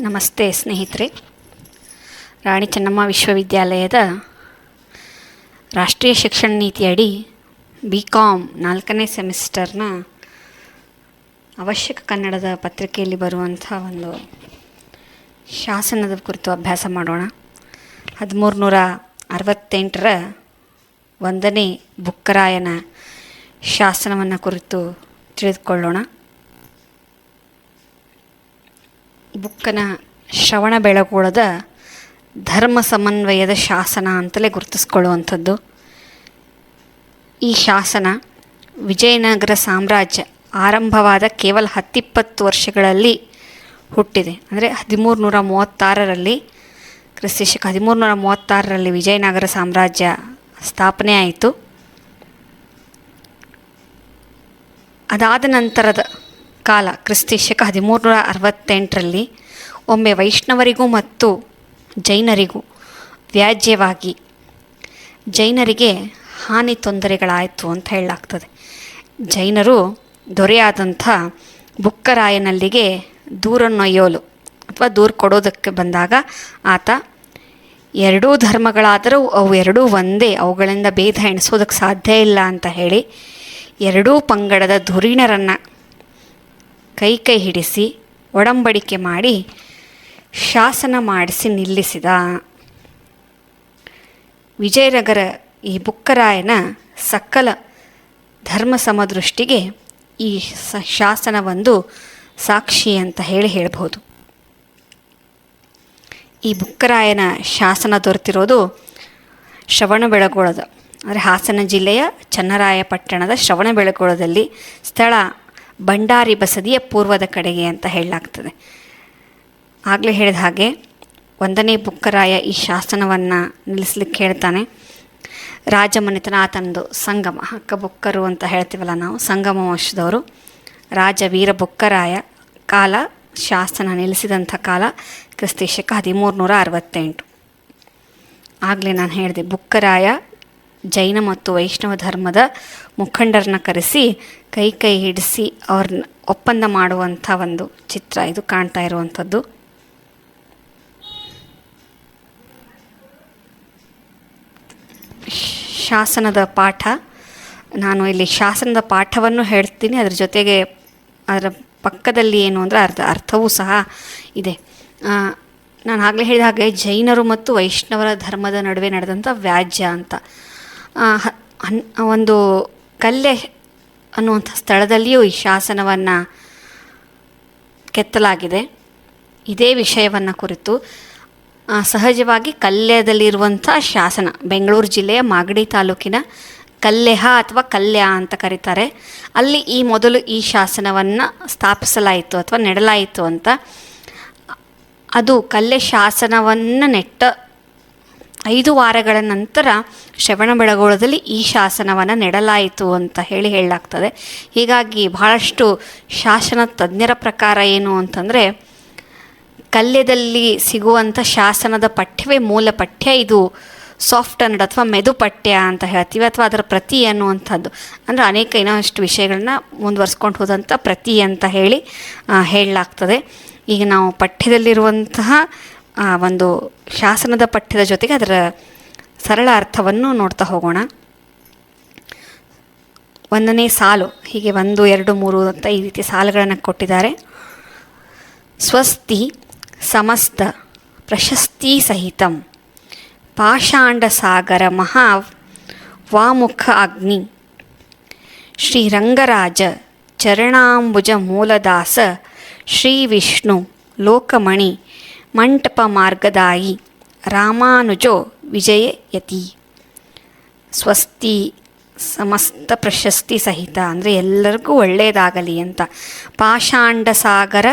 ನಮಸ್ತೆ ಸ್ನೇಹಿತರೆ. ರಾಣಿ ಚೆನ್ನಮ್ಮ ವಿಶ್ವವಿದ್ಯಾಲಯದ ರಾಷ್ಟ್ರೀಯ ಶಿಕ್ಷಣ ನೀತಿಯಡಿ ಬಿ ಕಾಮ್ ನಾಲ್ಕನೇ ಸೆಮಿಸ್ಟರ್ನ ಅವಶ್ಯಕ ಕನ್ನಡದ ಪತ್ರಿಕೆಯಲ್ಲಿ ಬರುವಂಥ ಒಂದು ಶಾಸನದ ಕುರಿತು ಅಭ್ಯಾಸ ಮಾಡೋಣ. ಹದಿಮೂರು ನೂರ ಅರವತ್ತೆಂಟರ ಒಂದನೇ ಬುಕ್ಕರಾಯನ ಶಾಸನವನ್ನು ಕುರಿತು ತಿಳಿದುಕೊಳ್ಳೋಣ. ಬುಕ್ಕನ ಶ್ರವಣ ಬೆಳಗೋಳದ ಧರ್ಮ ಸಮನ್ವಯದ ಶಾಸನ ಅಂತಲೇ ಗುರುತಿಸ್ಕೊಳ್ಳುವಂಥದ್ದು. ಈ ಶಾಸನ ವಿಜಯನಗರ ಸಾಮ್ರಾಜ್ಯ ಆರಂಭವಾದ ಕೇವಲ ಹತ್ತಿಪ್ಪತ್ತು ವರ್ಷಗಳಲ್ಲಿ ಹುಟ್ಟಿದೆ. ಅಂದರೆ ಹದಿಮೂರು ನೂರ ಮೂವತ್ತಾರರಲ್ಲಿ ಕ್ರಿಸ್ತಶಕ ಹದಿಮೂರು ನೂರ ಮೂವತ್ತಾರರಲ್ಲಿ ವಿಜಯನಗರ ಸಾಮ್ರಾಜ್ಯ ಸ್ಥಾಪನೆ ಆಯಿತು ಅದಾದ ನಂತರದ ಕಾಲ ಕ್ರಿಸ್ತಶಕ ಹದಿಮೂರು ನೂರ ಅರವತ್ತೆಂಟರಲ್ಲಿ ಒಮ್ಮೆ ವೈಷ್ಣವರಿಗೂ ಮತ್ತು ಜೈನರಿಗೂ ವ್ಯಾಜ್ಯವಾಗಿ ಜೈನರಿಗೆ ಹಾನಿ ತೊಂದರೆಗಳಾಯಿತು ಅಂತ ಹೇಳಲಾಗ್ತದೆ. ಜೈನರು ದೊರೆಯಾದಂಥ ಬುಕ್ಕರಾಯನಲ್ಲಿಗೆ ದೂರನ್ನೊಯ್ಯೋಲು ಅಥವಾ ದೂರು ಕೊಡೋದಕ್ಕೆ ಬಂದಾಗ ಆತ ಎರಡೂ ಧರ್ಮಗಳಾದರೂ ಅವು ಎರಡೂ ಒಂದೇ, ಅವುಗಳಿಂದ ಭೇದ ಎಣಿಸೋದಕ್ಕೆ ಸಾಧ್ಯ ಇಲ್ಲ ಅಂತ ಹೇಳಿ ಎರಡೂ ಪಂಗಡದ ಧುರೀಣರನ್ನು ಕೈ ಕೈ ಹಿಡಿಸಿ ಒಡಂಬಡಿಕೆ ಮಾಡಿ ಶಾಸನ ಮಾಡಿಸಿ ನಿಲ್ಲಿಸಿದ ವಿಜಯನಗರ ಈ ಬುಕ್ಕರಾಯನ ಸಕಲ ಧರ್ಮ ಸಮದೃಷ್ಟಿಗೆ ಈ ಸ ಶಾಸನವೊಂದು ಸಾಕ್ಷಿ ಅಂತ ಹೇಳಿ ಹೇಳ್ಬೋದು. ಈ ಬುಕ್ಕರಾಯನ ಶಾಸನ ದೊರೆತಿರೋದು ಶ್ರವಣಬೆಳಗೊಳದ ಅಂದರೆ ಹಾಸನ ಜಿಲ್ಲೆಯ ಚನ್ನರಾಯಪಟ್ಟಣದ ಶ್ರವಣಬೆಳಗೊಳದಲ್ಲಿ ಸ್ಥಳ ಭಂಡಾರಿ ಬಸದಿಯ ಪೂರ್ವದ ಕಡೆಗೆ ಅಂತ ಹೇಳಲಾಗ್ತದೆ. ಆಗಲೇ ಹೇಳಿದ ಹಾಗೆ ಒಂದನೇ ಬುಕ್ಕರಾಯ ಈ ಶಾಸನವನ್ನು ನಿಲ್ಲಿಸ್ಲಿಕ್ಕೆ ಹೇಳ್ತಾನೆ. ರಾಜಮನೆತನ ಆತನದು ಸಂಗಮ ಹಕ್ಕ ಬುಕ್ಕರು ಅಂತ ಹೇಳ್ತೀವಲ್ಲ ನಾವು, ಸಂಗಮ ವಂಶದವರು. ರಾಜ ವೀರ ಬುಕ್ಕರಾಯ ಕಾಲ, ಶಾಸನ ನಿಲ್ಲಿಸಿದಂಥ ಕಾಲ ಕ್ರಿಸ್ತಶಕ ಹದಿಮೂರು ನೂರ ಅರವತ್ತೆಂಟು. ಆಗಲೇ ನಾನು ಹೇಳಿದೆ, ಬುಕ್ಕರಾಯ ಜೈನ ಮತ್ತು ವೈಷ್ಣವ ಧರ್ಮದ ಮುಖಂಡರನ್ನ ಕರೆಸಿ ಕೈ ಕೈ ಹಿಡಿಸಿ ಅವ್ರನ್ನ ಒಪ್ಪಂದ ಮಾಡುವಂಥ ಒಂದು ಚಿತ್ರ ಇದು ಕಾಣ್ತಾ ಇರುವಂಥದ್ದು. ಶಾಸನದ ಪಾಠ. ನಾನು ಇಲ್ಲಿ ಶಾಸನದ ಪಾಠವನ್ನು ಹೇಳ್ತೀನಿ. ಅದ್ರ ಜೊತೆಗೆ ಅದರ ಪಕ್ಕದಲ್ಲಿ ಏನು ಅಂದರೆ ಅರ್ಧ ಅರ್ಥವೂ ಸಹ ಇದೆ. ನಾನು ಆಗಲೇ ಹೇಳಿದ ಹಾಗೆ ಜೈನರು ಮತ್ತು ವೈಷ್ಣವರ ಧರ್ಮದ ನಡುವೆ ನಡೆದಂಥ ವ್ಯಾಜ್ಯ ಅಂತ. ಒಂದು ಕಲ್ಲೆ ಅನ್ನುವಂಥ ಸ್ಥಳದಲ್ಲಿಯೂ ಈ ಶಾಸನವನ್ನು ಕೆತ್ತಲಾಗಿದೆ. ಇದೇ ವಿಷಯವನ್ನು ಕುರಿತು ಸಹಜವಾಗಿ ಕಲ್ಯದಲ್ಲಿರುವಂಥ ಶಾಸನ, ಬೆಂಗಳೂರು ಜಿಲ್ಲೆಯ ಮಾಗಡಿ ತಾಲೂಕಿನ ಕಲ್ಲೆಹ ಅಥವಾ ಕಲ್ಯ ಅಂತ ಕರೀತಾರೆ. ಅಲ್ಲಿ ಈ ಮೊದಲು ಈ ಶಾಸನವನ್ನು ಸ್ಥಾಪಿಸಲಾಯಿತು ಅಥವಾ ನೆಡಲಾಯಿತು ಅಂತ. ಅದು ಕಲ್ಲೆ ಶಾಸನವನ್ನು ನೆಟ್ಟ ಐದು ವಾರಗಳ ನಂತರ ಶ್ರವಣಬೆಳಗೊಳದಲ್ಲಿ ಈ ಶಾಸನವನ್ನು ನೆಡಲಾಯಿತು ಅಂತ ಹೇಳಿ ಹೇಳಲಾಗ್ತದೆ. ಹೀಗಾಗಿ ಬಹಳಷ್ಟು ಶಾಸನ ತಜ್ಞರ ಪ್ರಕಾರ ಏನು ಅಂತಂದರೆ, ಕಲ್ಯದಲ್ಲಿ ಸಿಗುವಂಥ ಶಾಸನದ ಪಠ್ಯವೇ ಮೂಲ ಪಠ್ಯ, ಇದು ಸಾಫ್ಟ್ ಅನ್ನಡ್ ಅಥವಾ ಮೆದು ಪಠ್ಯ ಅಂತ ಹೇಳ್ತೀವಿ, ಅಥವಾ ಅದರ ಪ್ರತಿ ಅನ್ನುವಂಥದ್ದು ಅಂದರೆ ಅನೇಕ ಇನ್ನಷ್ಟು ವಿಷಯಗಳನ್ನ ಮುಂದುವರ್ಸ್ಕೊಂಡು ಹೋದಂಥ ಪ್ರತಿ ಅಂತ ಹೇಳಿ ಹೇಳಲಾಗ್ತದೆ. ಈಗ ನಾವು ಪಠ್ಯದಲ್ಲಿರುವಂತಹ ಒಂದು ಶಾಸನದ ಪಠ್ಯದ ಜೊತೆಗೆ ಅದರ ಸರಳ ಅರ್ಥವನ್ನು ನೋಡ್ತಾ ಹೋಗೋಣ. ಒಂದನೇ ಸಾಲು, ಹೀಗೆ ಒಂದು, ಎರಡು, ಮೂರು ಅಂತ ಈ ರೀತಿ ಸಾಲುಗಳನ್ನು ಕೊಟ್ಟಿದ್ದಾರೆ. ಸ್ವಸ್ತಿ ಸಮಸ್ತ ಪ್ರಶಸ್ತಿ ಸಹಿತಂ. ಪಾಷಾಂಡ ಸಾಗರ ಮಹಾ ವಾಮುಖ ಅಗ್ನಿ. ಶ್ರೀರಂಗರಾಜ ಚರಣಾಂಬುಜ ಮೂಲದಾಸ ಶ್ರೀ ವಿಷ್ಣು ಲೋಕಮಣಿ ಮಂಟಪ ಮಾರ್ಗದಾಯಿ ರಾಮಾನುಜೋ ವಿಜಯಯತಿ. ಸ್ವಸ್ತಿ ಸಮಸ್ತ ಪ್ರಶಸ್ತಿ ಸಹಿತ, ಅಂದರೆ ಎಲ್ಲರಿಗೂ ಒಳ್ಳೆಯದಾಗಲಿ ಅಂತ. ಪಾಷಾಂಡ ಸಾಗರ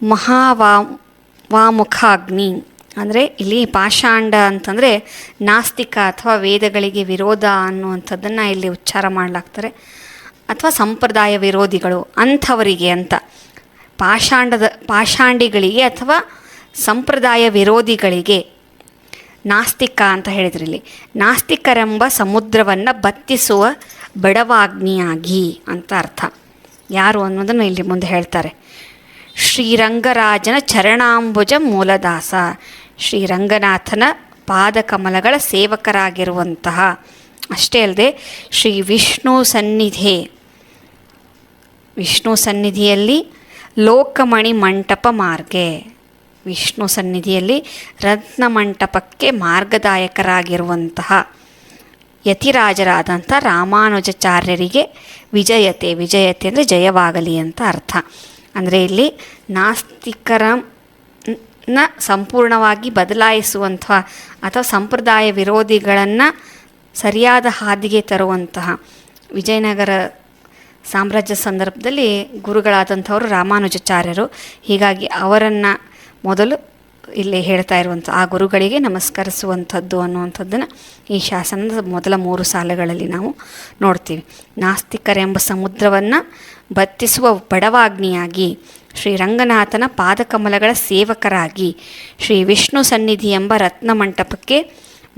ಮಹಾವಾ ವಾಮುಖಾಗ್ನಿ, ಅಂದರೆ ಇಲ್ಲಿ ಪಾಷಾಂಡ ಅಂತಂದರೆ ನಾಸ್ತಿಕ ಅಥವಾ ವೇದಗಳಿಗೆ ವಿರೋಧ ಅನ್ನುವಂಥದ್ದನ್ನು ಇಲ್ಲಿ ಉಚ್ಚಾರ ಮಾಡಲಾಗ್ತಾರೆ. ಅಥವಾ ಸಂಪ್ರದಾಯ ವಿರೋಧಿಗಳು ಅಂಥವರಿಗೆ ಅಂತ. ಪಾಷಾಂಡದ, ಪಾಷಾಂಡಿಗಳಿಗೆ ಅಥವಾ ಸಂಪ್ರದಾಯ ವಿರೋಧಿಗಳಿಗೆ ನಾಸ್ತಿಕ ಅಂತ ಹೇಳಿದ್ರು ಇಲ್ಲಿ. ನಾಸ್ತಿಕರೆಂಬ ಸಮುದ್ರವನ್ನು ಬತ್ತಿಸುವ ಬಡವಾಗ್ನಿಯಾಗಿ ಅಂತ ಅರ್ಥ. ಯಾರು ಅನ್ನೋದನ್ನು ಇಲ್ಲಿ ಮುಂದೆ ಹೇಳ್ತಾರೆ. ಶ್ರೀರಂಗರಾಜನ ಚರಣಾಂಬುಜ ಮೂಲದಾಸ. ಶ್ರೀರಂಗನಾಥನ ಪಾದಕಮಲಗಳ ಸೇವಕರಾಗಿರುವಂತಹ, ಅಷ್ಟೇ ಅಲ್ಲದೆ ಶ್ರೀ ವಿಷ್ಣು ಸನ್ನಿಧಿ, ವಿಷ್ಣು ಸನ್ನಿಧಿಯಲ್ಲಿ ಲೋಕಮಣಿ ಮಂಟಪ ಮಾರ್ಗೆ. ವಿಷ್ಣು ಸನ್ನಿಧಿಯಲ್ಲಿ ರತ್ನ ಮಂಟಪಕ್ಕೆ ಮಾರ್ಗದಾಯಕರಾಗಿರುವಂತಹ ಯತಿರಾಜರಾದಂಥ ರಾಮಾನುಜಾಚಾರ್ಯರಿಗೆ ವಿಜಯತೆ ವಿಜಯತೆ ಅಂದರೆ ಜಯವಾಗಲಿ ಅಂತ ಅರ್ಥ. ಅಂದರೆ ಇಲ್ಲಿ ನಾಸ್ತಿಕರ ನ ಸಂಪೂರ್ಣವಾಗಿ ಬದಲಾಯಿಸುವಂತಹ ಅಥವಾ ಸಂಪ್ರದಾಯ ವಿರೋಧಿಗಳನ್ನು ಸರಿಯಾದ ಹಾದಿಗೆ ತರುವಂತಹ ವಿಜಯನಗರ ಸಾಮ್ರಾಜ್ಯ ಸಂದರ್ಭದಲ್ಲಿ ಗುರುಗಳಾದಂಥವರು ರಾಮಾನುಜಾಚಾರ್ಯರು. ಹೀಗಾಗಿ ಅವರನ್ನು ಮೊದಲು ಇಲ್ಲಿ ಹೇಳ್ತಾ ಇರುವಂಥ, ಆ ಗುರುಗಳಿಗೆ ನಮಸ್ಕರಿಸುವಂಥದ್ದು ಅನ್ನುವಂಥದ್ದನ್ನು ಈ ಶಾಸನದ ಮೊದಲ ಮೂರು ಸಾಲುಗಳಲ್ಲಿ ನಾವು ನೋಡ್ತೀವಿ. ನಾಸ್ತಿಕರೆಂಬ ಸಮುದ್ರವನ್ನು ಬತ್ತಿಸುವ ಬಡವಾಗ್ನಿಯಾಗಿ ಶ್ರೀರಂಗನಾಥನ ಪಾದಕಮಲಗಳ ಸೇವಕರಾಗಿ, ಶ್ರೀ ವಿಷ್ಣು ಸನ್ನಿಧಿ ಎಂಬ ರತ್ನ ಮಂಟಪಕ್ಕೆ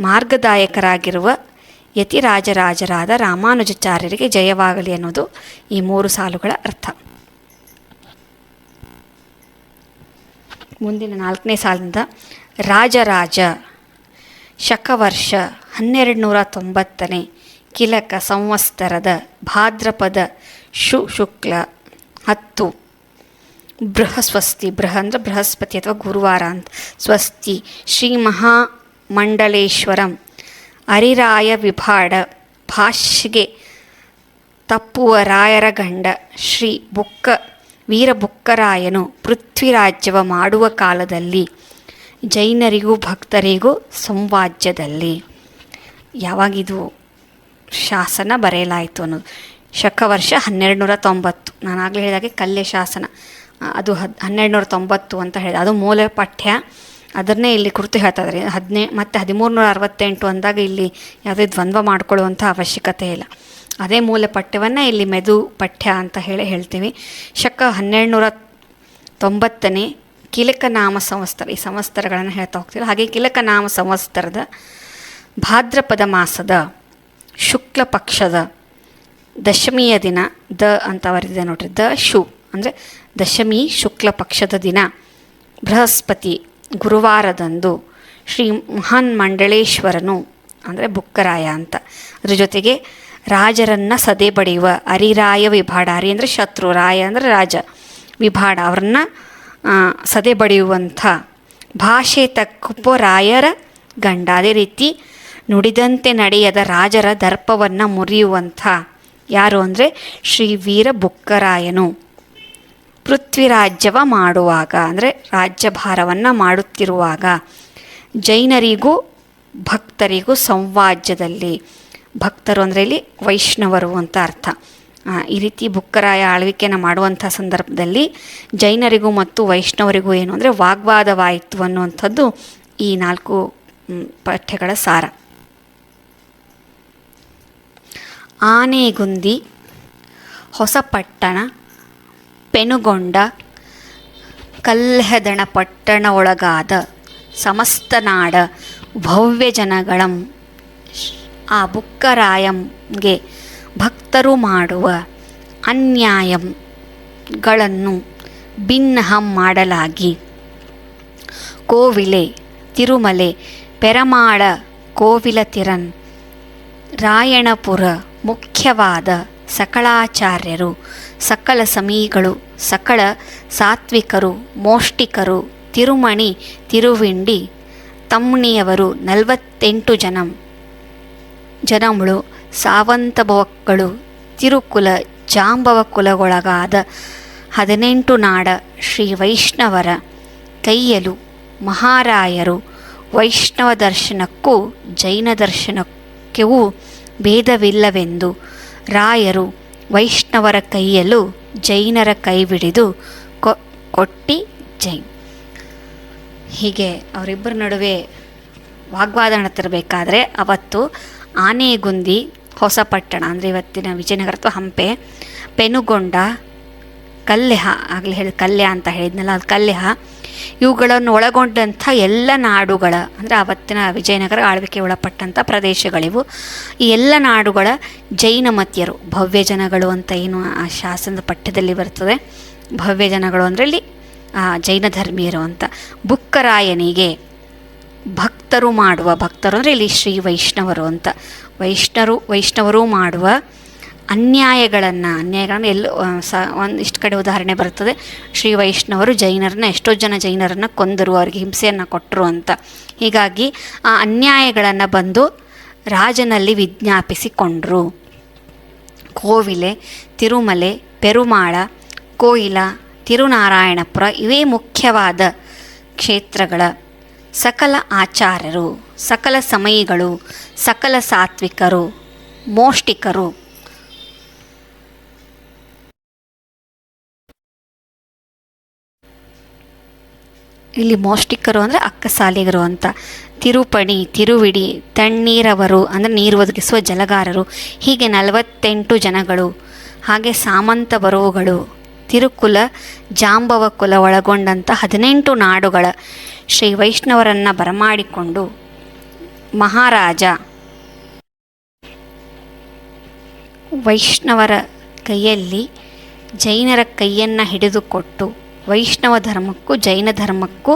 ಮಾರ್ಗದಾಯಕರಾಗಿರುವ ಯತಿರಾಜರಾಜರಾದ ರಾಮಾನುಜಾಚಾರ್ಯರಿಗೆ ಜಯವಾಗಲಿ ಅನ್ನೋದು ಈ ಮೂರು ಸಾಲುಗಳ ಅರ್ಥ. ಮುಂದಿನ ನಾಲ್ಕನೇ ಸಾಲಿನಿಂದ ರಾಜರಾಜ ಶಕವರ್ಷ ಹನ್ನೆರಡು ನೂರ ತೊಂಬತ್ತನೇ ಕಿಲಕ ಸಂವತ್ಸರದ ಭಾದ್ರಪದ ಶು ಶುಕ್ಲ ಹತ್ತು. ಬೃಹಸ್ವಸ್ತಿ, ಬೃಹ ಅಂದರೆ ಬೃಹಸ್ಪತಿ ಅಥವಾ ಗುರುವಾರ ಅಂತ. ಸ್ವಸ್ತಿ ಶ್ರೀ ಮಹಾಮಂಡಲೇಶ್ವರಂ. ಅರಿರಾಯ ವಿಭಾಡ ಭಾಷೆಗೆ ತಪ್ಪುವ ರಾಯರ ಗಂಡ ಶ್ರೀ ಬುಕ್ಕ ವೀರ ಬುಕ್ಕರಾಯನು ಪೃಥ್ವಿರಾಜ್ಯವ ಮಾಡುವ ಕಾಲದಲ್ಲಿ ಜೈನರಿಗೂ ಭಕ್ತರಿಗೂ ಸಂವಾಜ್ಯದಲ್ಲಿ. ಯಾವಾಗಿದು ಶಾಸನ ಬರೆಯಲಾಯಿತು ಅನ್ನೋದು. ಶಕವರ್ಷ ಹನ್ನೆರಡು ನೂರ ತೊಂಬತ್ತು ನಾನು ಆಗಲೇ ಹೇಳಿದಾಗೆ ಕಲ್ಯ ಶಾಸನ ಅದು ಹದ್ ಹನ್ನೆರಡು ನೂರ ತೊಂಬತ್ತು ಅಂತ ಹೇಳಿದೆ. ಅದು ಮೂಲ ಪಠ್ಯ. ಅದನ್ನೇ ಇಲ್ಲಿ ಕುರಿತು ಹೇಳ್ತಾ ಇದ್ದಾರೆ ಹದಿನೇ, ಮತ್ತು ಹದಿಮೂರು ನೂರ ಅರವತ್ತೆಂಟು ಅಂದಾಗ ಇಲ್ಲಿ ಯಾವುದೇ ದ್ವಂದ್ವ ಮಾಡ್ಕೊಳ್ಳುವಂಥ ಅವಶ್ಯಕತೆ ಇಲ್ಲ. ಅದೇ ಮೂಲ ಪಠ್ಯವನ್ನು ಇಲ್ಲಿ ಮೆದು ಪಠ್ಯ ಅಂತ ಹೇಳಿ ಹೇಳ್ತೀವಿ. ಶಕ ಹನ್ನೆರಡು ನೂರ ತೊಂಬತ್ತನೇ ಕಿಲಕನಾಮ ಸಂವತ್ಸರ, ಈ ಸಂವತ್ಸರಗಳನ್ನು ಹೇಳ್ತಾ ಹೋಗ್ತೀವಿ ಹಾಗೆ ಕಿಲಕನಾಮ ಸಂವತ್ಸರದ ಭಾದ್ರಪದ ಮಾಸದ ಶುಕ್ಲ ಪಕ್ಷದ ದಶಮಿಯ ದಿನ ದ ಅಂತ ಬರೆದಿದೆ ನೋಡ್ರಿ. ದ ಶು ಅಂದರೆ ದಶಮಿ ಶುಕ್ಲ ಪಕ್ಷದ ದಿನ, ಬೃಹಸ್ಪತಿ ಗುರುವಾರದಂದು ಶ್ರೀ ಮಹಾನ್ ಮಂಡಳೇಶ್ವರನು, ಅಂದರೆ ಬುಕ್ಕರಾಯ ಅಂತ, ಅದ್ರ ಜೊತೆಗೆ ರಾಜರನ್ನು ಸದೆ ಬಡಿಯುವ ಅರಿರಾಯ ವಿಭಾಡ ಅರಿ ಅಂದರೆ ಶತ್ರು ರಾಯ ಅಂದರೆ ರಾಜ ವಿಭಾಡ, ಅವ್ರನ್ನ ಸದೆ ಬಡಿಯುವಂಥ ಭಾಷೆ ತಕ್ಕುಪೋ ರಾಯರ ಗಂಡ. ಅದೇ ರೀತಿ ನುಡಿದಂತೆ ನಡೆಯದ ರಾಜರ ದರ್ಪವನ್ನು ಮುರಿಯುವಂಥ ಯಾರು ಅಂದರೆ ಶ್ರೀ ವೀರ ಬುಕ್ಕರಾಯನು. ಪೃಥ್ವಿರಾಜ್ಯವ ಮಾಡುವಾಗ, ಅಂದರೆ ರಾಜ್ಯಭಾರವನ್ನು ಮಾಡುತ್ತಿರುವಾಗ, ಜೈನರಿಗೂ ಭಕ್ತರಿಗೂ ಸಂವಾಜ್ಯದಲ್ಲಿ ಭಕ್ತರು ಅಂದರೆ ಇಲ್ಲಿ ವೈಷ್ಣವರು ಅಂತ ಅರ್ಥ. ಈ ರೀತಿ ಬುಕ್ಕರಾಯ ಆಳ್ವಿಕೆಯನ್ನು ಮಾಡುವಂಥ ಸಂದರ್ಭದಲ್ಲಿ ಜೈನರಿಗೂ ಮತ್ತು ವೈಷ್ಣವರಿಗೂ ಏನು ಅಂದರೆ ವಾಗ್ವಾದವಾಯಿತು ಅನ್ನುವಂಥದ್ದು ಈ ನಾಲ್ಕು ಪಠ್ಯಗಳ ಸಾರ. ಆನೆಗುಂದಿ, ಹೊಸಪಟ್ಟಣ ಪೆನುಗೊಂಡ ಕಲ್ಹೆದಣ ಪಟ್ಟಣ ಒಳಗಾದ ಸಮಸ್ತ ನಾಡ ಭವ್ಯ ಜನಗಳಂ, ಆ ಬುಕ್ಕರಾಯಂಗೆ ಭಕ್ತರು ಮಾಡುವ ಅನ್ಯಾಯಂಗಳನ್ನು ಭಿನ್ನಹಂ ಮಾಡಲಾಗಿ. ಕೋವಿಲೆ, ತಿರುಮಲೆ, ಪೆರಮಾಳ ಕೋವಿಲ ತಿರನ್ ರಾಯಣಪುರ ಮುಖ್ಯವಾದ ಸಕಳಾಚಾರ್ಯರು ಸಕಲ ಸಮೀಗಳು, ಸಕಲ ಸಾತ್ವಿಕರು, ಮೋಷ್ಟಿಕರು, ತಿರುಮಣಿ, ತಿರುವಿಂಡಿ ತಮ್ಣಿಯವರು ನಲವತ್ತೆಂಟು ಜನ. ಸಾವಂತ ಸಾವಂತಭವಕ್ಕಳು, ತಿರುಕುಲ ಜಾಂಬವ ಕುಲಗೊಳಗಾದ ಹದಿನೆಂಟು ನಾಡ ಶ್ರೀ ವೈಷ್ಣವರ ಕೈಯಲು ಮಹಾರಾಯರು ವೈಷ್ಣವ ದರ್ಶನಕ್ಕೂ ಜೈನ ದರ್ಶನಕ್ಕೂ ಭೇದವಿಲ್ಲವೆಂದು ರಾಯರು ವೈಷ್ಣವರ ಕೈಯಲ್ಲೂ ಜೈನರ ಕೊ ಕೊಟ್ಟಿ ಜೈನ್. ಹೀಗೆ ಅವರಿಬ್ಬರ ನಡುವೆ ವಾಗ್ವಾದ ನಡ್ತಿರಬೇಕಾದ್ರೆ ಅವತ್ತು ಆನೆಗುಂದಿ ಹೊಸಪಟ್ಟಣ, ಅಂದರೆ ಇವತ್ತಿನ ವಿಜಯನಗರ ಅಥವಾ ಹಂಪೆ, ಪೆನುಗೊಂಡ ಕಲ್ಲೆಹ ಆಗಲಿ ಹೇಳಿ ಕಲ್ಯ ಅಂತ ಹೇಳಿದ್ನಲ್ಲ, ಅದು ಕಲ್ಲೆಹ. ಇವುಗಳನ್ನು ಒಳಗೊಂಡಂಥ ಎಲ್ಲ ನಾಡುಗಳ, ಅಂದರೆ ಆವತ್ತಿನ ವಿಜಯನಗರ ಆಳ್ವಿಕೆ ಒಳಪಟ್ಟಂಥ ಪ್ರದೇಶಗಳಿವು. ಈ ಎಲ್ಲ ನಾಡುಗಳ ಜೈನ ಮತ್ಯರು ಭವ್ಯ ಜನಗಳು ಅಂತ ಏನು ಆ ಶಾಸನದ ಪಠ್ಯದಲ್ಲಿ ಬರ್ತದೆ. ಭವ್ಯ ಜನಗಳು ಅಂದರೆ ಇಲ್ಲಿ ಜೈನ ಧರ್ಮೀಯರು ಅಂತ. ಬುಕ್ಕರಾಯನಿಗೆ ಭಕ್ತರು ಮಾಡುವ, ಭಕ್ತರು ಅಂದರೆ ಇಲ್ಲಿ ಶ್ರೀ ವೈಷ್ಣವರು ಅಂತ. ವೈಷ್ಣರು, ವೈಷ್ಣವರು ಮಾಡುವ ಅನ್ಯಾಯಗಳನ್ನು ಅನ್ಯಾಯಗಳನ್ನು ಎಲ್ಲೋ ಸ, ಒಂದು ಇಷ್ಟು ಕಡೆ ಉದಾಹರಣೆ ಬರ್ತದೆ. ಶ್ರೀ ವೈಷ್ಣವರು ಜೈನರನ್ನ, ಎಷ್ಟೋ ಜನ ಜೈನರನ್ನು ಕೊಂದರು, ಅವರಿಗೆ ಹಿಂಸೆಯನ್ನು ಕೊಟ್ಟರು ಅಂತ. ಹೀಗಾಗಿ ಆ ಅನ್ಯಾಯಗಳನ್ನು ಬಂದು ರಾಜನಲ್ಲಿ ವಿಜ್ಞಾಪಿಸಿಕೊಂಡರು. ಕೋವಿಲೆ, ತಿರುಮಲೆ, ಪೆರುಮಾಳ, ಕೋಯಿಲ, ತಿರುನಾರಾಯಣಪುರ ಇವೇ ಮುಖ್ಯವಾದ ಕ್ಷೇತ್ರಗಳ ಸಕಲ ಆಚಾರ್ಯರು, ಸಕಲ ಸಮಯಿಗಳು, ಸಕಲ ಸಾತ್ವಿಕರು, ಮೋಷ್ಟಿಕರು. ಇಲ್ಲಿ ಮೋಷ್ಟಿಕರು ಅಂದರೆ ಅಕ್ಕಸಾಲಿಗರು ಅಂತ. ತಿರುಪಣಿ, ತಿರುವಿಡಿ, ತಣ್ಣೀರವರು ಅಂದರೆ ನೀರು ಒದಗಿಸುವ ಜಲಗಾರರು, ಹೀಗೆ ನಲವತ್ತೆಂಟು ಜನಗಳು. ಹಾಗೆ ಸಾಮಂತ ಬರುವುಗಳು ತಿರುಕುಲ, ಜಾಂಬವ ಕುಲ ಒಳಗೊಂಡಂಥ ಹದಿನೆಂಟು ನಾಡುಗಳ ಶ್ರೀ ವೈಷ್ಣವರನ್ನು ಬರಮಾಡಿಕೊಂಡು ಮಹಾರಾಜ ವೈಷ್ಣವರ ಕೈಯಲ್ಲಿ ಜೈನರ ಕೈಯನ್ನು ಹಿಡಿದುಕೊಟ್ಟು ವೈಷ್ಣವ ಧರ್ಮಕ್ಕೂ ಜೈನ ಧರ್ಮಕ್ಕೂ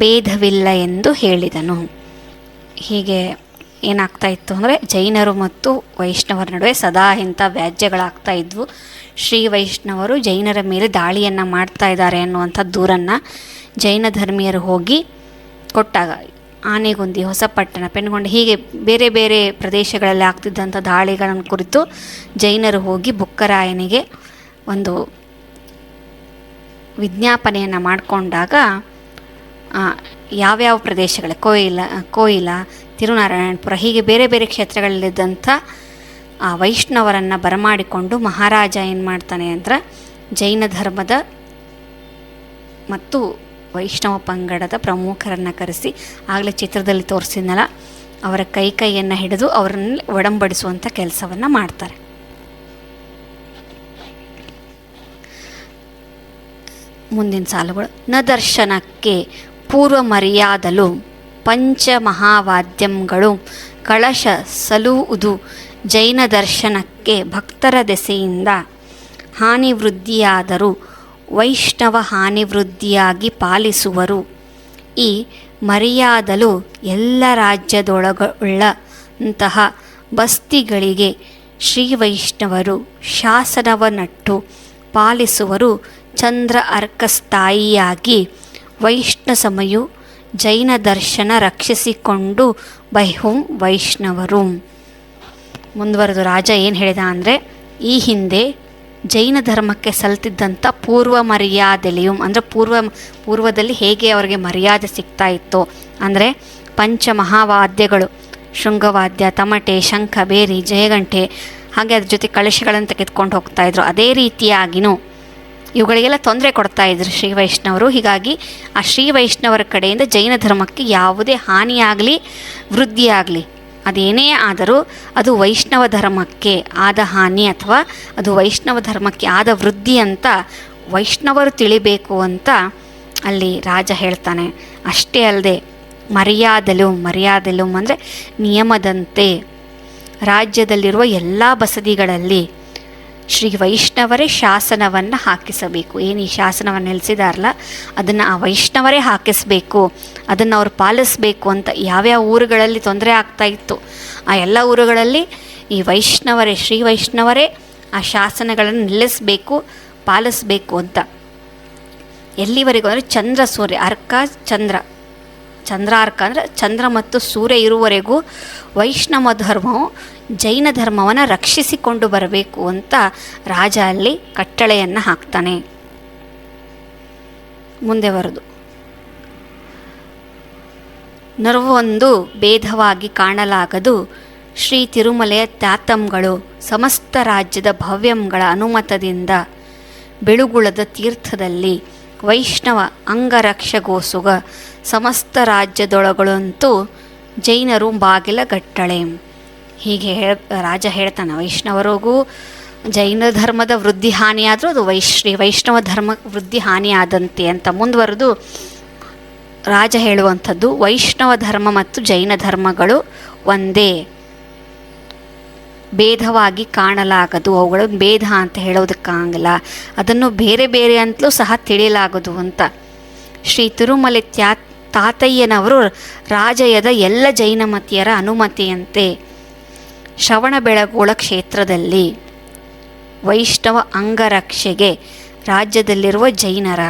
ಭೇದವಿಲ್ಲ ಎಂದು ಹೇಳಿದನು. ಹೀಗೆ ಏನಾಗ್ತಾ ಇತ್ತು ಅಂದರೆ ಜೈನರು ಮತ್ತು ವೈಷ್ಣವರ ನಡುವೆ ಸದಾ ಇಂಥ ವ್ಯಾಜ್ಯಗಳಾಗ್ತಾ ಇದ್ವು. ಶ್ರೀ ವೈಷ್ಣವರು ಜೈನರ ಮೇಲೆ ದಾಳಿಯನ್ನು ಮಾಡ್ತಾ ಇದ್ದಾರೆ ಅನ್ನುವಂಥ ದೂರನ್ನು ಜೈನ ಧರ್ಮೀಯರು ಹೋಗಿ ಕೊಟ್ಟಾಗ ಆನೆಗುಂದಿ, ಹೊಸಪಟ್ಟಣ, ಪೆನ್ಗೊಂಡು, ಹೀಗೆ ಬೇರೆ ಬೇರೆ ಪ್ರದೇಶಗಳಲ್ಲಿ ಆಗ್ತಿದ್ದಂಥ ದಾಳಿಗಳನ್ನು ಕುರಿತು ಜೈನರು ಹೋಗಿ ಬುಕ್ಕರಾಯನಿಗೆ ಒಂದು ವಿಜ್ಞಾಪನೆಯನ್ನು ಮಾಡಿಕೊಂಡಾಗ ಯಾವ್ಯಾವ ಪ್ರದೇಶಗಳ, ಕೋಯಿಲ ಕೋಯಿಲ, ತಿರುನಾರಾಯಣಪುರ, ಹೀಗೆ ಬೇರೆ ಬೇರೆ ಕ್ಷೇತ್ರಗಳಲ್ಲಿದ್ದಂಥ, ಆ, ವೈಷ್ಣವರನ್ನು ಬರಮಾಡಿಕೊಂಡು ಮಹಾರಾಜ ಏನು ಮಾಡ್ತಾನೆ ಅಂದ್ರೆ, ಜೈನ ಧರ್ಮದ ಮತ್ತು ವೈಷ್ಣವ ಪಂಗಡದ ಪ್ರಮುಖರನ್ನು ಕರೆಸಿ ಆಗಲೇ ಚಿತ್ರದಲ್ಲಿ ತೋರಿಸಿದ್ನಲ್ಲ, ಅವರ ಕೈ ಕೈಯನ್ನು ಹಿಡಿದು ಅವರನ್ನು ಒಡಂಬಡಿಸುವಂಥ ಕೆಲಸವನ್ನು ಮಾಡ್ತಾರೆ. ಮುಂದಿನ ಸಾಲುಗಳು. ನ ದರ್ಶನಕ್ಕೆ ಪೂರ್ವ ಮರ್ಯಾದಲು ಪಂಚಮಹಾವಾದ್ಯಂಗಳು ಕಳಶ ಸಲುವುದು ಜೈನ ದರ್ಶನಕ್ಕೆ ಭಕ್ತರ ದೆಸೆಯಿಂದ ಹಾನಿವೃದ್ಧಿಯಾದರೂ ವೈಷ್ಣವ ಹಾನಿ ವೃದ್ಧಿಯಾಗಿ ಪಾಲಿಸುವರು. ಈ ಮರ್ಯಾದಲು ಎಲ್ಲ ರಾಜ್ಯದೊಳಗುಳ್ಳಂತಹ ಬಸ್ತಿಗಳಿಗೆ ಶ್ರೀ ವೈಷ್ಣವರು ಶಾಸನವನ್ನಟ್ಟು ಪಾಲಿಸುವರು. ಚಂದ್ರ ಅರ್ಕಸ್ಥಾಯಿಯಾಗಿ ವೈಷ್ಣ ಸಮಯು ಜೈನ ದರ್ಶನ ರಕ್ಷಿಸಿಕೊಂಡು ಬೈಹುಂ ವೈಷ್ಣವರು. ಮುಂದುವರೆದು ರಾಜ ಏನು ಹೇಳಿದ ಅಂದರೆ, ಈ ಹಿಂದೆ ಜೈನ ಧರ್ಮಕ್ಕೆ ಸಲ್ತಿದ್ದಂಥ ಪೂರ್ವ ಮರ್ಯಾದೆಲೆಯು ಅಂದರೆ ಪೂರ್ವ ಪೂರ್ವದಲ್ಲಿ ಹೇಗೆ ಅವರಿಗೆ ಮರ್ಯಾದೆ ಸಿಗ್ತಾ ಇತ್ತು ಅಂದರೆ, ಪಂಚಮಹಾವಾದ್ಯಗಳು ಶೃಂಗವಾದ್ಯ, ತಮಟೆ ಶಂಖ ಬೇರಿ ಜಯಗಂಟೆ ಹಾಗೆ ಅದ್ರ ಜೊತೆ ಕಳಶಗಳನ್ನು ತೆಗೆದುಕೊಂಡು ಹೋಗ್ತಾಯಿದ್ರು ಅದೇ ರೀತಿಯಾಗಿನೂ ಇವುಗಳಿಗೆಲ್ಲ ತೊಂದರೆ ಕೊಡ್ತಾ ಇದ್ರು ಶ್ರೀ ವೈಷ್ಣವರು. ಹೀಗಾಗಿ ಆ ಶ್ರೀ ವೈಷ್ಣವರ ಕಡೆಯಿಂದ ಜೈನ ಧರ್ಮಕ್ಕೆ ಯಾವುದೇ ಹಾನಿಯಾಗಲಿ, ವೃದ್ಧಿಯಾಗಲಿ, ಅದೇನೇ ಆದರೂ ಅದು ವೈಷ್ಣವ ಧರ್ಮಕ್ಕೆ ಆದ ಹಾನಿ ಅಥವಾ ಅದು ವೈಷ್ಣವ ಧರ್ಮಕ್ಕೆ ಆದ ವೃದ್ಧಿ ಅಂತ ವೈಷ್ಣವರು ತಿಳಿಬೇಕು ಅಂತ ಅಲ್ಲಿ ರಾಜ ಹೇಳ್ತಾನೆ. ಅಷ್ಟೇ ಅಲ್ಲದೆ ಮರ್ಯಾದಲು ಮರ್ಯಾದಲು ಅಂದರೆ ನಿಯಮದಂತೆ ರಾಜ್ಯದಲ್ಲಿರುವ ಎಲ್ಲ ಬಸದಿಗಳಲ್ಲಿ ಶ್ರೀ ವೈಷ್ಣವರೇ ಶಾಸನವನ್ನು ಹಾಕಿಸಬೇಕು. ಏನು ಈ ಶಾಸನವನ್ನು ನೆಲೆಸಿದಾರಲ್ಲ ಅದನ್ನು ಆ ವೈಷ್ಣವರೇ ಹಾಕಿಸಬೇಕು. ಅದನ್ನು ಅವ್ರು ಪಾಲಿಸಬೇಕು ಅಂತ ಯಾವ್ಯಾವ ಊರುಗಳಲ್ಲಿ ತೊಂದರೆ ಆಗ್ತಾ ಇತ್ತು. ಆ ಎಲ್ಲ ಊರುಗಳಲ್ಲಿ ಈ ವೈಷ್ಣವರೇ, ಶ್ರೀ ವೈಷ್ಣವರೇ ಆ ಶಾಸನಗಳನ್ನು ನಿಲ್ಲಿಸಬೇಕು, ಪಾಲಿಸಬೇಕು ಅಂತ. ಎಲ್ಲಿವರೆಗೂ ಅಂದರೆ ಚಂದ್ರ ಸೂರ್ಯ, ಅರ್ಕ ಚಂದ್ರ. ಚಂದ್ರಾರ್ಕ ಅಂದರೆ ಚಂದ್ರ ಮತ್ತು ಸೂರ್ಯ ಇರುವವರೆಗೂ ವೈಷ್ಣವ ಧರ್ಮವು ಜೈನ ಧರ್ಮವನ್ನು ರಕ್ಷಿಸಿಕೊಂಡು ಬರಬೇಕು ಅಂತ ರಾಜ ಅಲ್ಲಿ ಕಟ್ಟಳೆಯನ್ನು ಹಾಕ್ತಾನೆ. ಮುಂದೆ ಬರೋದು. ನರ್ವೊಂದು ಭೇದವಾಗಿ ಕಾಣಲಾಗದು ಶ್ರೀ ತಿರುಮಲೆಯ ತ್ಯಾತಂಗಳು ಸಮಸ್ತ ರಾಜ್ಯದ ಭವ್ಯಂಗಳ ಅನುಮತದಿಂದ ಬೆಳುಗುಳದ ತೀರ್ಥದಲ್ಲಿ ವೈಷ್ಣವ ಅಂಗರಕ್ಷಗೋಸುಗ ಸಮಸ್ತ ರಾಜ್ಯದೊಳಗಳಂತೂ ಜೈನರು ಬಾಗಿಲ ಗಟ್ಟಳೆ ಹೀಗೆ ಹೇಳ, ರಾಜ ಹೇಳ್ತಾನೆ, ವೈಷ್ಣವರಿಗೂ ಜೈನ ಧರ್ಮದ ವೃದ್ಧಿ ಹಾನಿಯಾದರೂ ಅದು ವೈಶ್ರೀ ವೈಷ್ಣವ ಧರ್ಮ ವೃದ್ಧಿ ಹಾನಿಯಾದಂತೆ ಅಂತ ಮುಂದುವರೆದು ರಾಜ ಹೇಳುವಂಥದ್ದು, ವೈಷ್ಣವ ಧರ್ಮ ಮತ್ತು ಜೈನ ಧರ್ಮಗಳು ಒಂದೇ. ಭೇದವಾಗಿ ಕಾಣಲಾಗದು. ಅವುಗಳು ಭೇದ ಅಂತ ಹೇಳೋದಕ್ಕಾಗಲ್ಲ. ಅದನ್ನು ಬೇರೆ ಬೇರೆ ಅಂತಲೂ ಸಹ ತಿಳಿಯಲಾಗದು ಅಂತ. ಶ್ರೀ ತಿರುಮಲೆ ತ್ಯಾ, ತಾತಯ್ಯನವರು ರಾಜಯದ ಎಲ್ಲ ಜೈನಮತಿಯರ ಅನುಮತಿಯಂತೆ ಶ್ರವಣಬೆಳಗೋಳ ಕ್ಷೇತ್ರದಲ್ಲಿ ವೈಷ್ಣವ ಅಂಗರಕ್ಷೆಗೆ ರಾಜ್ಯದಲ್ಲಿರುವ ಜೈನರ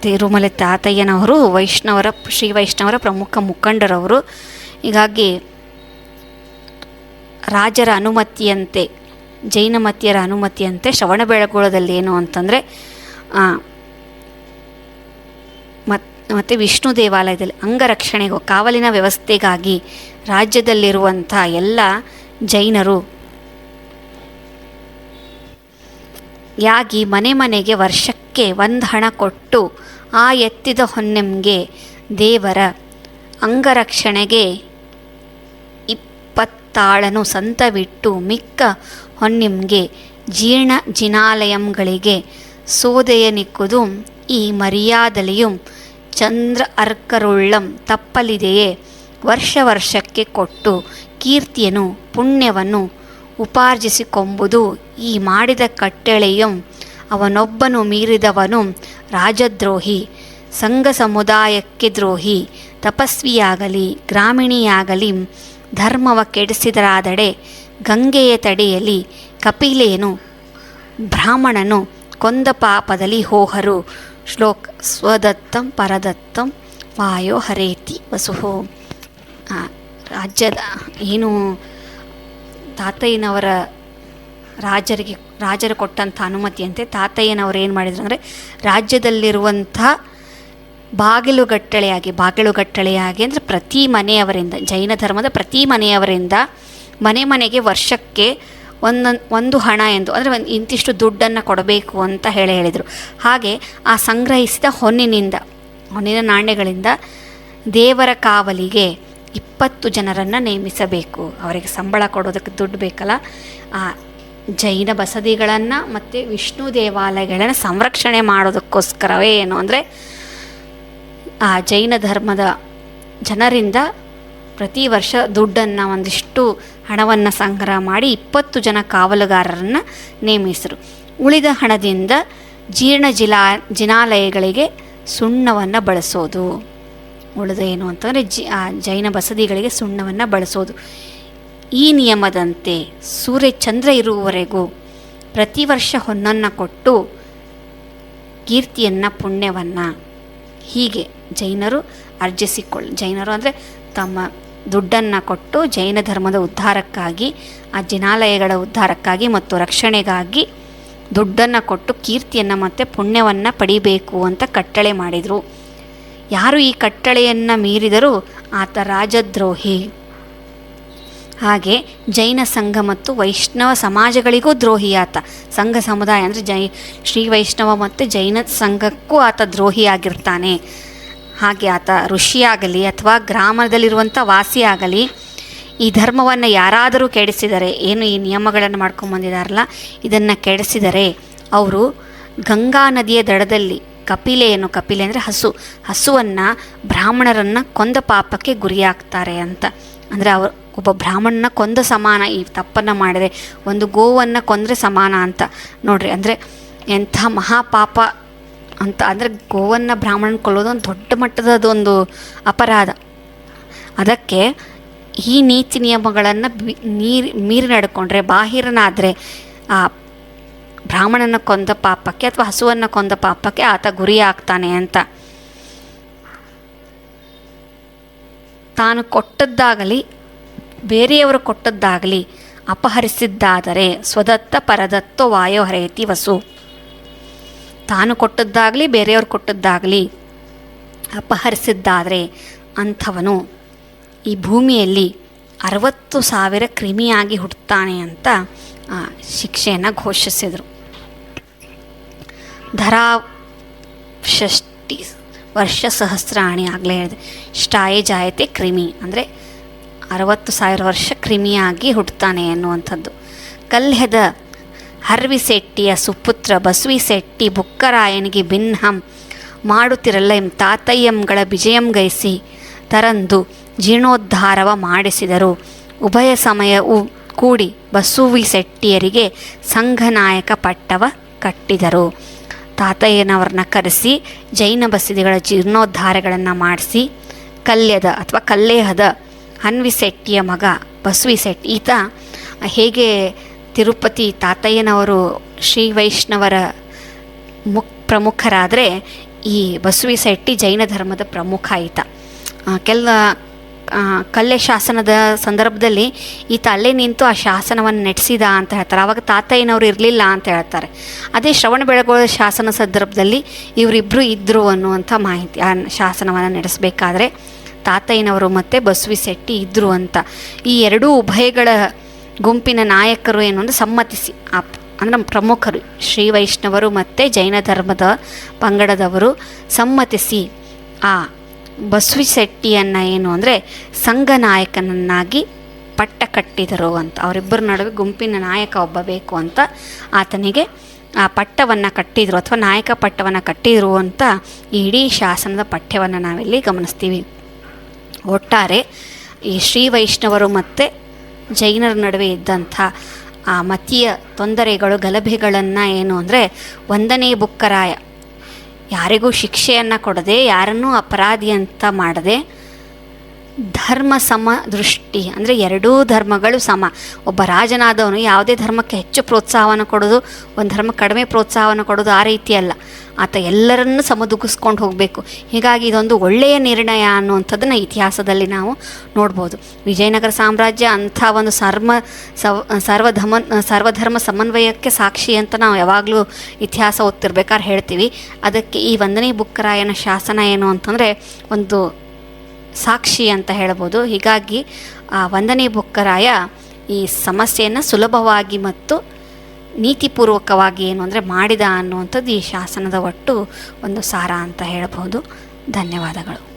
ತಿರುಮಲೆ ತಾತಯ್ಯನವರು ವೈಷ್ಣವರ, ಶ್ರೀ ವೈಷ್ಣವರ ಪ್ರಮುಖ ಮುಖಂಡರವರು. ಹೀಗಾಗಿ ರಾಜರ ಅನುಮತಿಯಂತೆ, ಜೈನ ಮತೀಯರ ಅನುಮತಿಯಂತೆ ಶ್ರವಣಬೆಳಗೊಳದಲ್ಲಿ ಏನು ಅಂತಂದರೆ ಮತ್, ಮತ್ತು ವಿಷ್ಣು ದೇವಾಲಯದಲ್ಲಿ ಅಂಗರಕ್ಷಣೆಗೂ, ಕಾವಲಿನ ವ್ಯವಸ್ಥೆಗಾಗಿ ರಾಜ್ಯದಲ್ಲಿರುವಂಥ ಎಲ್ಲ ಜೈನರು ಯಾಗಿ ಮನೆ ಮನೆಗೆ ವರ್ಷಕ್ಕೆ ಒಂದು ಹಣ ಕೊಟ್ಟು ಆ ಎತ್ತಿದ ಹೊನ್ನೆಮ್ಗೆ ದೇವರ ಅಂಗರಕ್ಷಣೆಗೆ ಇಪ್ಪತ್ತಾಳನು ಸಂತವಿಟ್ಟು ಮಿಕ್ಕ ಹೊನ್ನಿಮ್ಗೆ ಜೀರ್ಣ ಜಿನಾಲಯಂಗಳಿಗೆ ಸೋದೆಯ ನಿಕ್ಕುದು ಈ ಮರ್ಯಾದಲೆಯು ಚಂದ್ರ ಅರ್ಕರುಳ್ಳಂ ತಪ್ಪಲಿದೆಯೇ ವರ್ಷ ವರ್ಷಕ್ಕೆ ಕೊಟ್ಟು ಕೀರ್ತಿಯನ್ನು ಪುಣ್ಯವನ್ನು ಉಪಾರ್ಜಿಸಿಕೊಂಬುದು ಈ ಮಾಡಿದ ಕಟ್ಟಳೆಯು ಅವನೊಬ್ಬನು ಮೀರಿದವನು ರಾಜದ್ರೋಹಿ, ಸಂಘ ಸಮುದಾಯಕ್ಕೆ ದ್ರೋಹಿ, ತಪಸ್ವಿಯಾಗಲಿ, ಗ್ರಾಮಿಣಿಯಾಗಲಿ ಧರ್ಮವ ಕೆಡಿಸಿದರಾದಡೆ ಗಂಗೆಯ ತಡೆಯಲ್ಲಿ ಕಪಿಲೆಯನು ಬ್ರಾಹ್ಮಣನು ಕೊಂದ ಪಾಪದಲ್ಲಿ ಹೋಹರು. ಶ್ಲೋಕ ಸ್ವದತ್ತಂ ಪರದತ್ತಂ ವಾಯೋ ಹರೇತಿ ವಸುಹು. ರಾಜ್ಯದ ಏನು ತಾತಯ್ಯನವರ ರಾಜರಿಗೆ ರಾಜರು ಕೊಟ್ಟಂಥ ಅನುಮತಿಯಂತೆ ತಾತಯ್ಯನವರು ಏನು ಮಾಡಿದ್ರು ಅಂದರೆ ರಾಜ್ಯದಲ್ಲಿರುವಂಥ ಬಾಗಿಲುಗಟ್ಟಳೆಯಾಗಿ ಬಾಗಿಲುಗಟ್ಟಳೆಯಾಗಿ ಅಂದರೆ ಪ್ರತಿ ಮನೆಯವರಿಂದ, ಜೈನ ಧರ್ಮದ ಪ್ರತಿ ಮನೆಯವರಿಂದ ಮನೆ ಮನೆಗೆ ವರ್ಷಕ್ಕೆ ಒಂದೊಂದು ಒಂದು ಹಣ ಎಂದು, ಅಂದರೆ ಒಂದು ಇಂತಿಷ್ಟು ದುಡ್ಡನ್ನು ಕೊಡಬೇಕು ಅಂತ ಹೇಳಿ ಹೇಳಿದರು. ಹಾಗೆ ಆ ಸಂಗ್ರಹಿಸಿದ ಹೊನ್ನಿನಿಂದ, ಹೊನ್ನಿನ ನಾಣ್ಯಗಳಿಂದ ದೇವರ ಕಾವಲಿಗೆ ಇಪ್ಪತ್ತು ಜನರನ್ನು ನೇಮಿಸಬೇಕು. ಅವರಿಗೆ ಸಂಬಳ ಕೊಡೋದಕ್ಕೆ ದುಡ್ಡು ಬೇಕಲ್ಲ. ಆ ಜೈನ ಬಸದಿಗಳನ್ನು ಮತ್ತು ವಿಷ್ಣು ದೇವಾಲಯಗಳನ್ನು ಸಂರಕ್ಷಣೆ ಮಾಡೋದಕ್ಕೋಸ್ಕರವೇ ಏನು ಅಂದರೆ ಆ ಜೈನ ಧರ್ಮದ ಜನರಿಂದ ಪ್ರತಿ ವರ್ಷ ದುಡ್ಡನ್ನು ಒಂದಿಷ್ಟು ಹಣವನ್ನು ಸಂಗ್ರಹ ಮಾಡಿ ಇಪ್ಪತ್ತು ಜನ ಕಾವಲುಗಾರರನ್ನು ನೇಮಿಸಿದರು ಉಳಿದ ಹಣದಿಂದ ಜೀರ್ಣ ಜಿಲಾ, ಜಿನಾಲಯಗಳಿಗೆ ಸುಣ್ಣವನ್ನು ಬಳಸೋದು. ಉಳಿದ ಏನು ಅಂತಂದರೆ ಜಿ, ಆ ಜೈನ ಬಸದಿಗಳಿಗೆ ಸುಣ್ಣವನ್ನು ಬಳಸೋದು. ಈ ನಿಯಮದಂತೆ ಸೂರ್ಯ ಚಂದ್ರ ಇರುವವರೆಗೂ ಪ್ರತಿ ವರ್ಷ ಹೊನ್ನನ್ನು ಕೊಟ್ಟು ಕೀರ್ತಿಯನ್ನು, ಪುಣ್ಯವನ್ನು ಹೀಗೆ ಜೈನರು ಅರ್ಜಿಸಿಕೊಳ್ಳ ಜೈನರು ಅಂದರೆ ತಮ್ಮ ದುಡ್ಡನ್ನು ಕೊಟ್ಟು ಜೈನ ಧರ್ಮದ ಉದ್ಧಾರಕ್ಕಾಗಿ, ಆ ಜಿನಾಲಯಗಳ ಉದ್ಧಾರಕ್ಕಾಗಿ ಮತ್ತು ರಕ್ಷಣೆಗಾಗಿ ದುಡ್ಡನ್ನು ಕೊಟ್ಟು ಕೀರ್ತಿಯನ್ನು ಮತ್ತು ಪುಣ್ಯವನ್ನು ಪಡಿಬೇಕು ಅಂತ ಕಟ್ಟಳೆ ಮಾಡಿದರು. ಯಾರು ಈ ಕಟ್ಟಳೆಯನ್ನು ಮೀರಿದರೂ ಆತ ರಾಜದ್ರೋಹಿ. ಹಾಗೆ ಜೈನ ಸಂಘ ಮತ್ತು ವೈಷ್ಣವ ಸಮಾಜಗಳಿಗೂ ದ್ರೋಹಿ ಆತ. ಸಂಘ ಸಮುದಾಯ ಅಂದರೆ ಜೈ, ಶ್ರೀ ವೈಷ್ಣವ ಮತ್ತು ಜೈನ ಸಂಘಕ್ಕೂ ಆತ ದ್ರೋಹಿಯಾಗಿರ್ತಾನೆ ಹಾಗೆ ಆತ ಋಷಿಯಾಗಲಿ ಅಥವಾ ಗ್ರಾಮದಲ್ಲಿರುವಂಥ ವಾಸಿಯಾಗಲಿ ಈ ಧರ್ಮವನ್ನು ಯಾರಾದರೂ ಕೆಡಿಸಿದರೆ, ಏನು ಈ ನಿಯಮಗಳನ್ನು ಮಾಡ್ಕೊಂಬಂದಿದಾರಲ್ಲ ಇದನ್ನು ಕೆಡಿಸಿದರೆ ಅವರು ಗಂಗಾ ನದಿಯ ದಡದಲ್ಲಿ ಕಪಿಲೆಯನ್ನು ಕಪಿಲೆ ಅಂದರೆ ಹಸು, ಹಸುವನ್ನು ಬ್ರಾಹ್ಮಣರನ್ನು ಕೊಂದ ಪಾಪಕ್ಕೆ ಗುರಿಯಾಗ್ತಾರೆ ಅಂತ. ಅಂದರೆ ಅವರು ಒಬ್ಬ ಬ್ರಾಹ್ಮಣನ ಕೊಂದ ಸಮಾನ, ಈ ತಪ್ಪನ್ನು ಮಾಡಿದರೆ ಒಂದು ಗೋವನ್ನು ಕೊಂದರೆ ಸಮಾನ ಅಂತ. ನೋಡ್ರಿ, ಅಂದರೆ ಎಂಥ ಮಹಾಪಾಪ ಅಂತ, ಅಂದರೆ ಗೋವನ್ನು ಬ್ರಾಹ್ಮಣನ ಕೊಲ್ಲೋದು ಒಂದು ದೊಡ್ಡ ಮಟ್ಟದ ಅದೊಂದು ಅಪರಾಧ. ಅದಕ್ಕೆ ಈ ನೀತಿ ನಿಯಮಗಳನ್ನು ನೀರು, ಮೀರಿ ನಡ್ಕೊಂಡ್ರೆ, ಬಾಹಿರನಾದರೆ ಆ ಬ್ರಾಹ್ಮಣನ ಕೊಂದ ಪಾಪಕ್ಕೆ ಅಥವಾ ಹಸುವನ್ನು ಕೊಂದ ಪಾಪಕ್ಕೆ ಆತ ಗುರಿ ಆಗ್ತಾನೆ ಅಂತ. ತಾನು ಕೊಟ್ಟದ್ದಾಗಲಿ ಬೇರೆಯವರು ಕೊಟ್ಟದ್ದಾಗಲಿ ಅಪಹರಿಸಿದ್ದಾದರೆ ಸ್ವದತ್ತ ಪರದತ್ತ ವಾಯೋ ಹರೆಯತಿ ವಸು. ತಾನು ಕೊಟ್ಟದ್ದಾಗಲಿ ಬೇರೆಯವರು ಕೊಟ್ಟದ್ದಾಗಲಿ ಅಪಹರಿಸಿದ್ದಾದರೆ ಅಂಥವನು ಈ ಭೂಮಿಯಲ್ಲಿ ಅರವತ್ತು ಸಾವಿರ ಕ್ರಿಮಿಯಾಗಿ ಹುಟ್ಟುತ್ತಾನೆ ಅಂತ ಶಿಕ್ಷೆಯನ್ನು ಘೋಷಿಸಿದರು. ಧರಾ ಷಷ್ಟಿ ವರ್ಷ ಸಹಸ್ರಾಣಿ ಆಗಲೇ ಹೇಳಿದೆ. ಜಾಯತೆ ಕ್ರಿಮಿ. ಅಂದರೆ ಅರವತ್ತು ಸಾವಿರ ವರ್ಷ ಕ್ರಿಮಿಯಾಗಿ ಹುಟ್ಟುತ್ತಾನೆ ಎನ್ನುವಂಥದ್ದು. ಕಲ್ಹೆದ ಹರ್ವಿಸೆಟ್ಟಿಯ ಸುಪುತ್ರ ಬಸವಿಸೆಟ್ಟಿ ಬುಕ್ಕರಾಯನಿಗೆ ಬಿನ್ಹಂ, ಮಾಡುತ್ತಿರಲ್ಲ ಎಂ ತಾತಯ್ಯಂಗಳ ವಿಜಯಂ ಗೈಸಿ, ತರಂದು ಜೀರ್ಣೋದ್ಧಾರವ ಮಾಡಿಸಿದರು. ಉಭಯ ಸಮಯವು ಕೂಡಿ ಬಸುವಿ ಸೆಟ್ಟಿಯರಿಗೆ ಸಂಘನಾಯಕ ಪಟ್ಟವ ಕಟ್ಟಿದರು. ತಾತಯ್ಯನವ್ರನ್ನ ಕರೆಸಿ, ಜೈನ ಬಸದಿಗಳ ಜೀರ್ಣೋದ್ಧಾರಗಳನ್ನು ಮಾಡಿಸಿ, ಕಲ್ಯದ ಅಥವಾ ಕಲ್ಲೇಹದ ಹನ್ವಿಸೆಟ್ಟಿಯ ಮಗ ಬಸವಿಸೆಟ್ಟಿ ಈತ ಹೇಗೆ ತಿರುಪತಿ ತಾತಯ್ಯನವರು ಶ್ರೀ ವೈಷ್ಣವರ ಮುಕ್ ಪ್ರಮುಖರಾದರೆ ಈ ಬಸವಿಸೆಟ್ಟಿ ಜೈನ ಧರ್ಮದ ಪ್ರಮುಖ ಈತ. ಕೆಲ ಕಲ್ಲೆ ಶಾಸನದ ಸಂದರ್ಭದಲ್ಲಿ ಈತ ಅಲ್ಲೇ ನಿಂತು ಆ ಶಾಸನವನ್ನು ನಡೆಸಿದ ಅಂತ ಹೇಳ್ತಾರೆ. ಆವಾಗ ತಾತಯ್ಯನವರು ಇರಲಿಲ್ಲ ಅಂತ ಹೇಳ್ತಾರೆ. ಅದೇ ಶ್ರವಣ ಬೆಳಗೊಳ ಶಾಸನ ಸಂದರ್ಭದಲ್ಲಿ ಇವರಿಬ್ಬರು ಇದ್ದರು ಅನ್ನುವಂಥ ಮಾಹಿತಿ, ಆ, ಶಾಸನವನ್ನು ನಡೆಸಬೇಕಾದ್ರೆ ತಾತಯ್ಯನವರು ಮತ್ತು ಬಸವಿ ಶೆಟ್ಟಿ ಇದ್ದರು ಅಂತ. ಈ ಎರಡೂ ಉಭಯಗಳ ಗುಂಪಿನ ನಾಯಕರು ಏನು ಅಂದರೆ ಸಮ್ಮತಿಸಿ. ಆ ಅಂದರೆ ಪ್ರಮುಖರು ಶ್ರೀ ವೈಷ್ಣವರು ಮತ್ತು ಜೈನ ಧರ್ಮದ ಪಂಗಡದವರು ಸಮ್ಮತಿಸಿ ಆ ಬಸವಿ ಶೆಟ್ಟಿಯನ್ನು ಏನು ಅಂದರೆ ಸಂಘ ನಾಯಕನನ್ನಾಗಿ ಪಟ್ಟ ಕಟ್ಟಿದರು ಅಂತ. ಅವರಿಬ್ಬರ ನಡುವೆ ಗುಂಪಿನ ನಾಯಕ ಒಬ್ಬ ಬೇಕು ಅಂತ ಆತನಿಗೆ ಆ ಪಟ್ಟವನ್ನು ಕಟ್ಟಿದರು ಅಥವಾ ನಾಯಕ ಪಟ್ಟವನ್ನು ಕಟ್ಟಿದರು ಅಂತ ಇಡೀ ಶಾಸನದ ಪಠ್ಯವನ್ನು ನಾವಿಲ್ಲಿ ಗಮನಿಸ್ತೀವಿ. ಒಟ್ಟಾರೆ ಈ ಶ್ರೀ ವೈಷ್ಣವರು ಮತ್ತು ಜೈನರ ನಡುವೆ ಇದ್ದಂಥ ಆ ಮತೀಯ ತೊಂದರೆಗಳು, ಗಲಭೆಗಳನ್ನು ಏನು ಅಂದರೆ ಒಂದನೇ ಬುಕ್ಕರಾಯ. ಯಾರಿಗೂ ಶಿಕ್ಷೆಯನ್ನು ಕೊಡದೆ, ಯಾರನ್ನೂ ಅಪರಾಧಿ ಅಂತ ಮಾಡದೆ ಧರ್ಮ ಸಮ ದೃಷ್ಟಿ. ಅಂದರೆ ಎರಡೂ ಧರ್ಮಗಳು ಸಮ. ಒಬ್ಬ ರಾಜನಾದವನು ಯಾವುದೇ ಧರ್ಮಕ್ಕೆ ಹೆಚ್ಚು ಪ್ರೋತ್ಸಾಹವನ್ನು ಕೊಡೋದು, ಒಂದು ಧರ್ಮ ಕಡಿಮೆ ಪ್ರೋತ್ಸಾಹವನ್ನು ಕೊಡೋದು ಆ ರೀತಿ ಅಲ್ಲ. ಆತ ಎಲ್ಲರನ್ನೂ ಸಮದುಗಿಸ್ಕೊಂಡು ಹೋಗಬೇಕು. ಹೀಗಾಗಿ ಇದೊಂದು ಒಳ್ಳೆಯ ನಿರ್ಣಯ ಅನ್ನುವಂಥದ್ದನ್ನು ಇತಿಹಾಸದಲ್ಲಿ ನಾವು ನೋಡ್ಬೋದು. ವಿಜಯನಗರ ಸಾಮ್ರಾಜ್ಯ ಅಂಥ ಒಂದು ಸರ್ಮ ಸರ್ವಧಮ, ಸರ್ವಧರ್ಮ ಸಮನ್ವಯಕ್ಕೆ ಸಾಕ್ಷಿ ಅಂತ ನಾವು ಯಾವಾಗಲೂ ಇತಿಹಾಸ ಓದ್ತಿರ್ಬೇಕಾದ್ರೆ ಹೇಳ್ತೀವಿ. ಅದಕ್ಕೆ ಈ ಒಂದನೇ ಬುಕ್ಕರಾಯನ ಶಾಸನ ಏನು ಅಂತಂದರೆ ಒಂದು ಸಾಕ್ಷಿ ಅಂತ ಹೇಳ್ಬೋದು. ಹೀಗಾಗಿ, ಆ ವಂದನೆ ಬುಕ್ಕರಾಯ ಈ ಸಮಸ್ಯೆಯನ್ನು ಸುಲಭವಾಗಿ ಮತ್ತು ನೀತಿಪೂರ್ವಕವಾಗಿ ಏನು ಅಂದರೆ ಮಾಡಿದ ಅನ್ನುವಂಥದ್ದು ಈ ಶಾಸನದ ಒಟ್ಟು ಒಂದು ಸಾರ ಅಂತ ಹೇಳಬಹುದು ಧನ್ಯವಾದಗಳು.